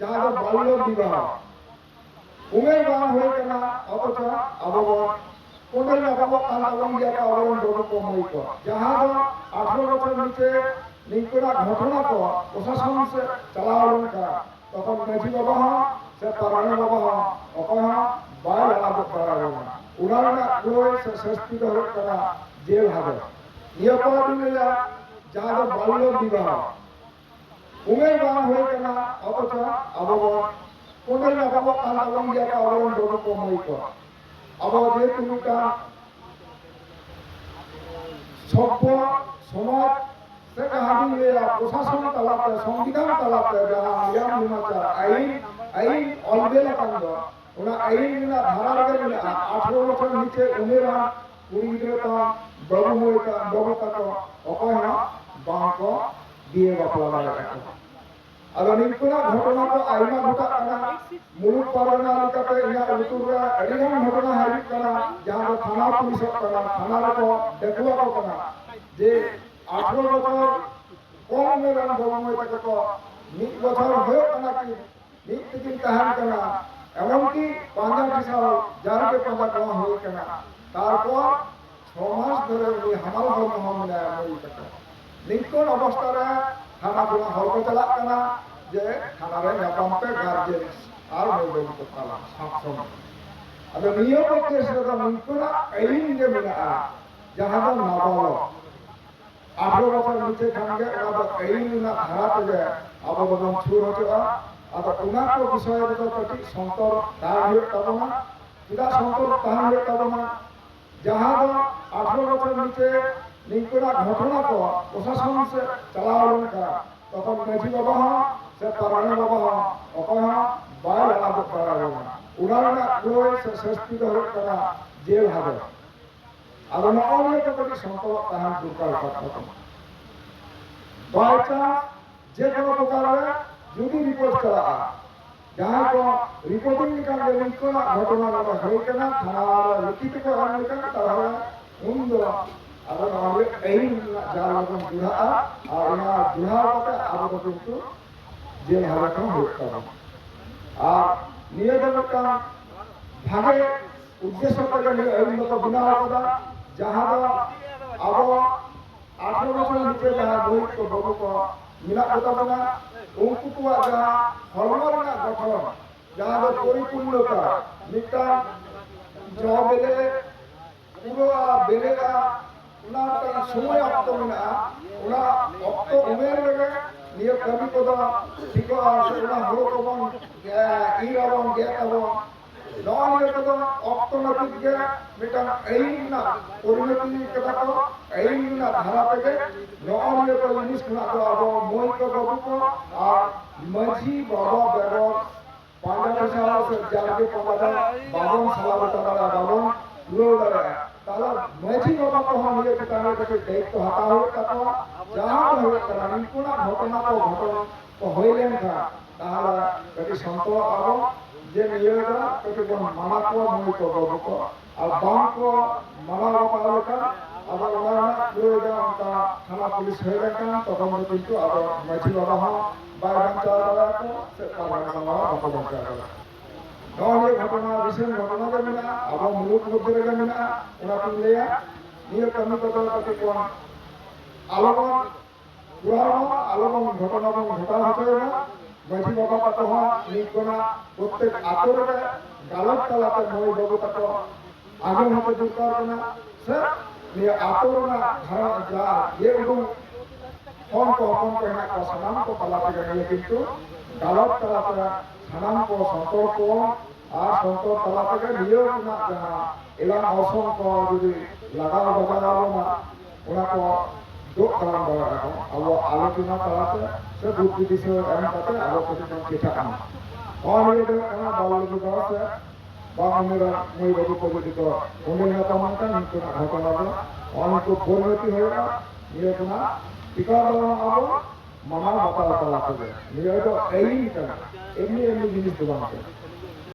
যার বাল্য বিবাহ। উমের বান হয়ে কেন অবচ আবরণ কোনটাই আবরণ আন্দোলন যাকে আবরণ ডোনো কম হইক যাহা আঠারো বছর নিচে নিকরা ঘটনা কো প্রশাসন সে চালাওন কা তখন মেজি বাবা, সে পারানো বাবা, অকহ বাই লাভ করা হবে উড়ানা কোয়ে সে শাস্তি ধরে করা জেল হবে নিয়ম মিলা যার বাল্য বিবাহ উমের বাং হয়ে কেনা অথচ আবো কোনদিন আবো কান আবন গিয়া আবরণ বড় কম হই কো আবো যে তুমিটা সভ্য সমাজ হাবি লইয়া প্রশাসন তালাতে সংবিধান তালাতে যাহা নিয়ম নিমাচার আইন আইন অলবেলা কান্দ ওনা আইন মিনা ধারা রেগে মিনা আঠারো বছর নিচে উমেরা কুড়ি গিদ্রে তা বাবু হয়ে বাবু তাকে অকয় না বাঁক කියවපවලා යනවා අලනිකුණා ඝටනක අයිමා ඝටකන මුළු පරණාලිකට එන උතුර අරිනම් ඝටන හරි කරන යාම থানা পুলিশ කරන থানাරක দেখুয়া කරන যে 18 বছর কম মেরাম ভবন এটাকে মিট বছর হয়ে কানা কি মিট থেকে কাহান কানা, এমনকি পাঁজা পিসা যারকে পাঁজা করা হয়ে কানা। তারপর ছ মাস ধরে উনি হামাল ধর্ম হামলায় আমরা ᱱᱤᱝᱠᱟᱹᱱ ᱚᱵᱚᱥᱛᱟ ᱨᱮ ᱦᱟᱱᱟ ᱯᱩᱨᱟ ᱦᱚᱲ ᱠᱚ ᱪᱟᱞᱟᱜ ᱠᱟᱱᱟ ᱡᱮ ᱦᱟᱱᱟ ᱨᱮ ᱧᱟᱯᱟᱢ ᱯᱮ ᱜᱟᱨᱡᱮᱱ ᱟᱨ ᱢᱟᱹᱭ ᱵᱟᱹᱵᱩ ᱠᱚ ᱛᱟᱞᱟ ᱥᱟᱵᱥᱚᱱ ᱟᱫᱚ ᱱᱤᱭᱟᱹ ᱯᱨᱚᱠᱮᱥ ᱨᱮᱫᱚ ᱱᱤᱝᱠᱟᱹᱱᱟᱜ ᱟᱹᱭᱤᱱ ᱜᱮ ᱢᱮᱱᱟᱜᱼᱟ ᱡᱟᱦᱟᱸ ᱫᱚ ᱱᱟᱵᱚᱞᱚ ᱟᱴᱷᱨᱚ ᱵᱚᱪᱷᱚᱨ ᱱᱤᱪᱮ ᱠᱷᱟᱱ ᱜᱮ ᱚᱱᱟ ᱫᱚ ᱟᱹᱭᱤᱱ ᱨᱮᱱᱟᱜ ᱫᱷᱟᱨᱟ ᱛᱮᱜᱮ ᱟᱵᱚ ᱫᱚᱵᱚᱱ ᱪᱷᱩᱨ ᱦᱚᱪᱚᱜᱼᱟ ᱟᱫᱚ ᱚᱱᱟ ᱠᱚ ᱵᱤᱥᱚᱭ ᱨᱮᱫᱚ ᱠᱟᱹᱴᱤᱡ ᱥᱚᱱᱛᱚᱨ ᱛᱟᱦᱮᱸ ᱦᱩᱭᱩᱜ ᱛᱟᱵᱚᱱᱟ ᱪᱮᱫᱟᱜ ᱥᱚᱱᱛᱚᱨ ᱛᱟᱦᱮᱸ ᱦᱩᱭᱩᱜ ᱛᱟᱵᱚᱱᱟ ᱡᱟᱦᱟᱸ ᱫᱚ ᱟᱴᱷᱨᱚ ᱵᱚᱪᱷᱚᱨ ᱱᱤᱪᱮ নিন্দা ঘটনা তো প্রশাসন সে চালাওয়ার করা। তখন মেঝি বাবা সে তারানি বাবা অকহ বাইর আলাপ করা হবে উড়ানা পুরো সে শেষকৃত হয়ে তারা জেল হবে আর অনেক কটি সম্পদ তাহার দুর্কার কথা। বাইচা যে কোনো প্রকারে যদি রিপোর্ট করা যাহা কো রিপোর্টিং কাণ্ডে নিন্দা ঘটনা হয়ে কেনা, থানার লিখিত করা তাহলে উন্দ আবার আমাদের এই যার মতন গুহা, আর ওনার গুহার মতো আবার কিন্তু জেল হারাটাও হতে হবে আর নিয়োজনের কাম ভাগে উদ্দেশ্য করে এই মতো গুণা হওয়া যাহার আবার আঠারো বছর নিচে যাহা বহিষ্ঠ বাবুক মিলা কথা বলা উঙ্কু যাহা হরমর গঠন, যাহার পরিপূর্ণতা মিটান জ বেলে পুরো বেলেরা ওনার সময় ಆಗ್ತವನ್ನ ওনা ಒಪ್ಪ ಉಮೇರಿಗೆ ನೀವು ಕವಿಪದ ಸಿಕ್ಕೋ ಆಶಯ ಹೋಗವ ಈಗವ ಗೇತವ ನಾನಿರಕದ ಒಪ್ತನಪಿಗೆ ಮಿಟನ್ ಐನ್ನ ಉರ್ಮತಿ ಕದಕ ಐನ್ನ ಧಾರಾಪೆಗೆ ನಾನಿರಕ ಇಂಗ್ಲಿಷ್ ಕನಕ ಅವ ಮೋಹಿಕ ಗಬುಕ ಆ ಮಜಿ ಬಾಬಾ ಬೆರ ಪಾಂಡವ ಸಾಲ ಸರ್ಜಾಗೆ ಪವಾದ ಬಾಬನ್ ಸಲಾವತನ ಬಾಬನ್ ರೋಡರ मतलब मैं जी लोगों को हम ये बताना कि देख तो हटा हो तको जहाँ हो करानी पूरा घटना को घटना को होइलेन का তাহলে যদি সন্ত পাবো। যে নিয়োজন যদি মামা কো মুই কো গবক আর বাম কো মামা পাবলকা আবার ওনারা নিয়োজন তা থানা পুলিশ হয়ে গেলেন তখন কিন্তু আবার মাঝি বাবা হয় বাইরে যাওয়া সে পাবনা বাবা ভগবান ᱱᱚᱣᱟ ᱜᱷᱚᱴᱚᱱᱟ ᱨᱤᱥᱮᱱ ᱜᱷᱚᱴᱚᱱᱟ ᱫᱚ ᱢᱮᱱᱟᱜᱼᱟ ᱟᱵᱚ ᱢᱩᱞᱩᱠ ᱢᱚᱫᱽᱫᱷᱮ ᱨᱮᱜᱮ ᱢᱮᱱᱟᱜᱼᱟ ᱚᱱᱟ ᱠᱚᱧ ᱞᱟᱹᱭᱟ ᱱᱤᱭᱟᱹ ᱠᱟᱹᱢᱤ ᱠᱚᱫᱚ ᱛᱟᱠᱚ ᱠᱚᱣᱟ ᱟᱞᱚᱵᱚᱱ ᱠᱚᱨᱟᱣ ᱟᱞᱚᱵᱚᱱ ᱜᱷᱚᱴᱚᱱᱟ ᱵᱚᱱ ᱜᱷᱚᱴᱟᱣ ᱦᱚᱪᱚᱭᱢᱟ ᱢᱟᱺᱡᱷᱤ ᱵᱟᱵᱟ ᱛᱟᱠᱚ ᱦᱚᱸ ᱱᱤᱛ ᱠᱷᱚᱱᱟᱜ ᱯᱨᱚᱛᱮᱠ ᱟᱛᱳ ᱨᱮ ᱜᱟᱞᱚᱪ ᱛᱟᱞᱟᱛᱮ ᱢᱟᱹᱭ ᱵᱟᱹᱵᱩ ᱛᱟᱠᱚ ᱟᱸᱡᱚᱢ ᱦᱚᱪᱚ ᱫᱚᱨᱠᱟᱨ ᱠᱟᱱᱟ ᱥᱮ ᱱᱤᱭᱟᱹ ᱟᱛᱳ ᱨᱮᱱᱟᱜ ᱡᱟᱦᱟᱸ ᱡᱟ ᱤᱭᱟᱹ ᱩᱰᱩᱝ ᱦᱚᱱ ᱠᱚ ᱦᱚᱯᱚᱱ ᱠᱚ ᱦᱮᱱᱟᱜ ᱠᱚᱣᱟ ᱥᱟᱱᱟᱢ ᱠᱚ ᱛᱟᱞᱟ ᱛᱮᱜᱮ ᱱᱤᱭᱟᱹ ᱠᱤᱱᱛᱩ ᱫᱟᱞᱚᱛ ᱛᱟᱞᱟᱛᱮ ᱥᱟᱱᱟᱢ ᱠᱚ ᱥᱚᱱᱛᱚᱨ ᱠᱚᱣᱟ ᱟᱨ ᱥᱚᱱᱛᱚᱨ ᱛᱟᱞᱟ ᱛᱮᱜᱮ ᱱᱤᱭᱟᱹ ᱨᱮᱱᱟᱜ ᱡᱟᱦᱟᱸ ᱮᱞᱟᱱ ᱚᱨᱥᱚᱝ ᱠᱚ ᱡᱩᱫᱤ ᱞᱟᱜᱟᱣ ᱵᱟᱡᱟᱣ ᱵᱚᱱᱟ ᱚᱱᱟ ᱠᱚ ᱫᱚᱜ ᱛᱟᱲᱟᱢ ᱫᱟᱲᱮᱭᱟᱜᱼᱟ ᱟᱵᱚᱣᱟᱜ ᱟᱞᱳᱪᱚᱱᱟ ᱛᱟᱞᱟᱛᱮ ᱥᱮ ᱵᱩᱫᱽᱫᱷᱤ ᱫᱤᱥᱟᱹ ᱮᱢ ᱠᱟᱛᱮ ᱟᱵᱚ ᱠᱟᱹᱴᱤᱡ ᱵᱚᱱ ᱪᱮᱴᱷᱟᱜᱼᱟ ᱱᱚᱣᱟ ᱱᱤᱭᱟᱹ ᱫᱚ ᱦᱩᱭᱩᱜ ᱠᱟᱱᱟ ᱵᱟᱞ ᱵᱤᱵᱟᱦ ᱥᱮ ᱵᱟᱝ ᱩᱢᱮᱨᱟᱱ ᱢᱟᱹᱭ ᱵᱟᱹᱵᱩ ᱠᱚ ᱡᱩᱫᱤ ᱠᱚ ᱩᱢᱮᱨ ᱧᱟᱯᱟᱢ ᱞᱮᱱᱠᱷᱟᱱ ᱱᱩᱠᱩᱱᱟᱜ ᱜᱷᱚᱴᱚᱱᱟ ᱫᱚ ᱱᱚᱣᱟ ᱱᱩᱠᱩ ᱯᱚᱨᱤণᱚᱛᱤ ᱦᱩᱭᱩᱜᱼᱟ ᱱᱤᱭᱟᱹ ᱠᱷᱚᱱᱟᱜ ᱴᱤᱠᱟᱹᱣ ᱫᱟᱨᱟᱢ ᱟᱵᱚ মামা বাতা তালা তো এই এমনি এমনি জিনিস দোকান